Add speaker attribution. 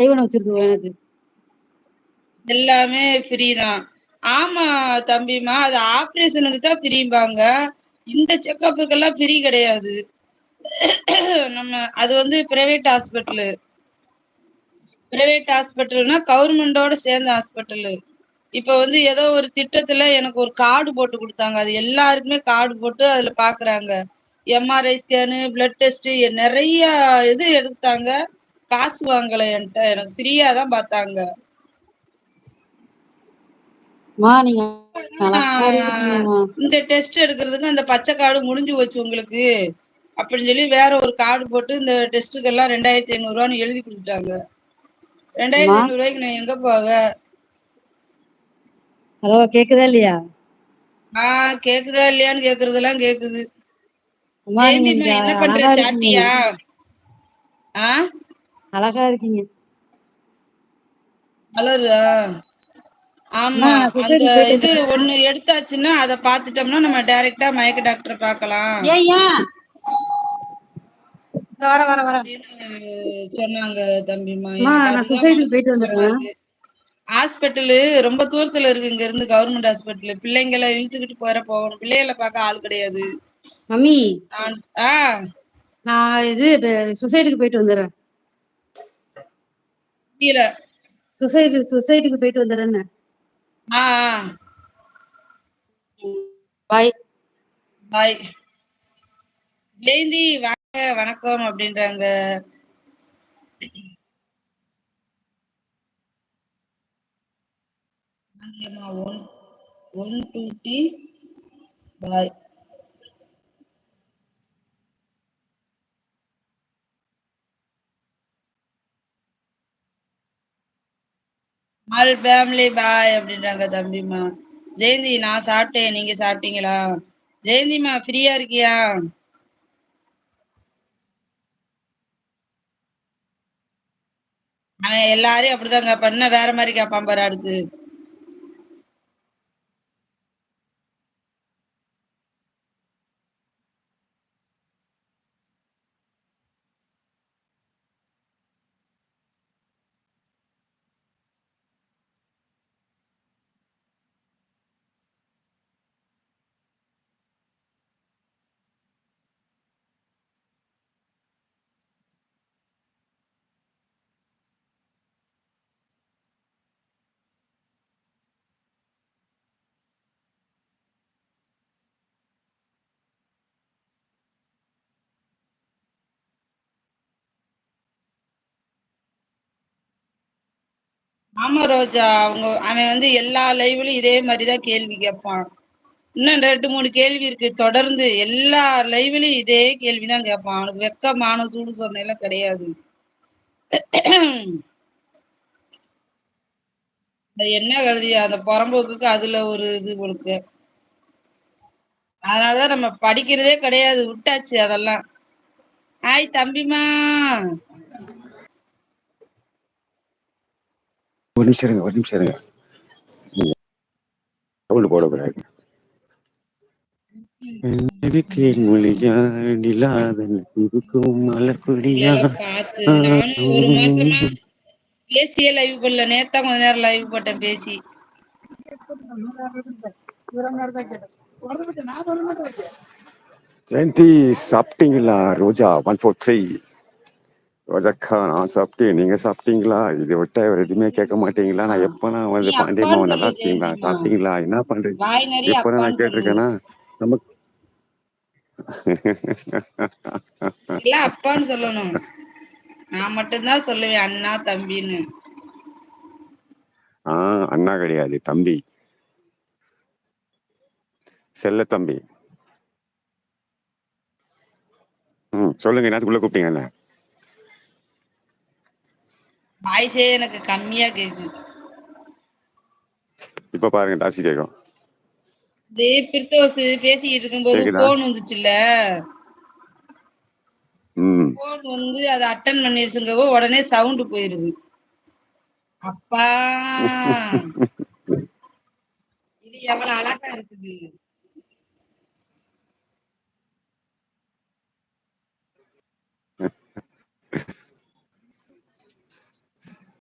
Speaker 1: செய்வன வச்சிருக்கு எனக்கு
Speaker 2: எல்லாமே ஃப்ரீ தான். ஆமா தம்பிமா அது ஆபரேஷனுக்கு தான் ஃப்ரீம்பாங்க இந்த செக்கப்புக்கெல்லாம் ஃப்ரீ கிடையாது. நம்ம அது வந்து பிரைவேட் ஹாஸ்பிட்டலு பிரைவேட் ஹாஸ்பிட்டல்னா கவர்மெண்டோட சேர்ந்த ஹாஸ்பிட்டலு இப்ப வந்து ஏதோ ஒரு திட்டத்துல எனக்கு ஒரு கார்டு போட்டு கொடுத்தாங்க. அது எல்லாருக்குமே கார்டு போட்டு அதுல பாக்குறாங்க. எம்ஆர்ஐ ஸ்கேனு பிளட் டெஸ்ட் நிறைய இது எடுத்தாங்க. காசு வாங்கல என்கிட்ட. எனக்கு ஃப்ரீயா தான் பார்த்தாங்க இந்த டெஸ்ட் எடுக்கிறதுக்கு அந்த பச்சை கார்டு முடிஞ்சு போச்சு உங்களுக்கு. அப்படின்னு சொல்லி வேற ஒரு கார்டு போட்டு இந்த டெஸ்ட்டுக்கு எல்லாம் ரெண்டாயிரத்தி ஐநூறு ரூபான்னு எழுதி கொடுத்துட்டாங்க. ரெண்டாயிரத்தி ஐநூறு ரூபாய்க்கு நான் எங்க போக?
Speaker 1: ஹலோ கேக்குதா இல்லையா?
Speaker 2: ஆஹ் கேக்குதா இல்லையான்னு கேக்குறதெல்லாம் கேக்குது. என்ன பண்ற? சாப்பிட்டியா? ஆ?
Speaker 1: அழகா இருக்கீங்க.
Speaker 2: ஆமா. அந்த இது ஒண்ணு எடுத்தாச்சுன்னா அத பாத்துட்டோம்னா நம்ம டைரக்டா மயக்க டாக்டர் பார்க்கலாம்
Speaker 1: இந்த வர வர வர.
Speaker 2: சொன்னாங்க தம்பிமா
Speaker 1: நான்
Speaker 2: மனசு
Speaker 1: போயிட்டு வந்துடுறேன்.
Speaker 2: ஹாஸ்பிட்டலு ரொம்ப தூரத்துல இருக்கு. இங்க இருந்து கவர்மெண்ட் ஹாஸ்பிட்டல் பிள்ளைங்களை இழுத்துக்கிட்டு போற போகணும். பிள்ளைகளை பார்க்க ஆள் கிடையாது.
Speaker 1: மம்மி.
Speaker 2: நான் ஆ.
Speaker 1: நான் இது சொசைட்டிக்கு போயிட்டு வந்துடுறேன்.
Speaker 2: புரியல
Speaker 1: சொசைட்டி சொசைட்டிக்கு போயிட்டு வந்துடுறேன்னு
Speaker 2: ஆ
Speaker 1: பாய்
Speaker 2: பாய் ஜெயந்தி வாங்க வணக்கம் அப்படின்றாங்க. One one two three bye all family bye அப்படின்றாங்க தம்பிமா ஜெயந்தி நான் சாப்பிட்டேன். நீங்க சாப்பிட்டீங்களா? ஜெயந்திமா ஃப்ரீயா இருக்கியா? அவன் எல்லாரையும் அப்படிதாங்க பண்ண. வேற மாதிரி கேட்பான் பாரு அடுத்து. ஆமா ரோஜா அவங்க அவன் வந்து எல்லா லைவ்லயும் இதே மாதிரிதான் கேள்வி கேட்பான். இன்னும் ரெண்டு மூணு கேள்வி இருக்கு. தொடர்ந்து எல்லா லைவ்லயும் இதே கேள்விதான் கேட்பான். அவனுக்கு வெக்கமான சூடு சொன்ன எல்லாம் கிடையாது. என்ன கருதி அந்த புறம்போக்குக்கு அதுல ஒரு இது உனக்கு. அதனாலதான் நம்ம படிக்கிறதே கிடையாது. விட்டாச்சு அதெல்லாம். ஆய் தம்பிமா
Speaker 3: ஒரு நிமிஷம் இருங்க ஒரு நிமிஷம் இருங்க. சவுண்ட் போடக்கூடாது இருக்கிறேன் மொழியா இருக்கும்
Speaker 2: பேசியே லைவ் பண்ணல நேத்தா கொஞ்ச நேரம் லைவ் போட்டேன் பேசி.
Speaker 3: ஜெயந்தி சாப்பிட்டீங்களா ரோஜா? ஒன் ஃபோர் த்ரீ ரோஜாக்கா நான் சாப்பிட்டேன் நீங்க சாப்பிட்டீங்களா? இதை விட்டா வேற எதுவுமே கேட்க மாட்டீங்களா? நான் எப்ப நான் வந்து பாண்டியம்மா
Speaker 2: அப்பான்னு
Speaker 3: நல்லா இருக்கீங்களா சாப்பிட்டீங்களா? என்ன பண்றீங்க எப்ப நான் கேட்டிருக்கேன்னா நமக்கு
Speaker 2: அப்பான்னு சொல்லணும். நான் மட்டும்தான் சொல்லுவேன் அண்ணா தம்பின்னு.
Speaker 3: ஆ அண்ணா கிடையாது தம்பி. செல்ல தம்பி. ம் சொல்லுங்க என்னத்துக்குள்ள கூப்பிட்டீங்க
Speaker 2: வாய்ஸே எனக்கு கம்மியா கேக்குது.
Speaker 3: இப்ப பாருங்க தாசி கேட்கும்
Speaker 2: இதே பிரித்தோஸ் பேசிக்கிட்டு இருக்கும்போது போன் வந்துச்சுல்ல? போன் வந்து அதை அட்டன் பண்ணிருச்சுங்கவோ உடனே சவுண்ட் போயிருது. அப்பா. இது எவ்வளவு அழகா இருக்குது.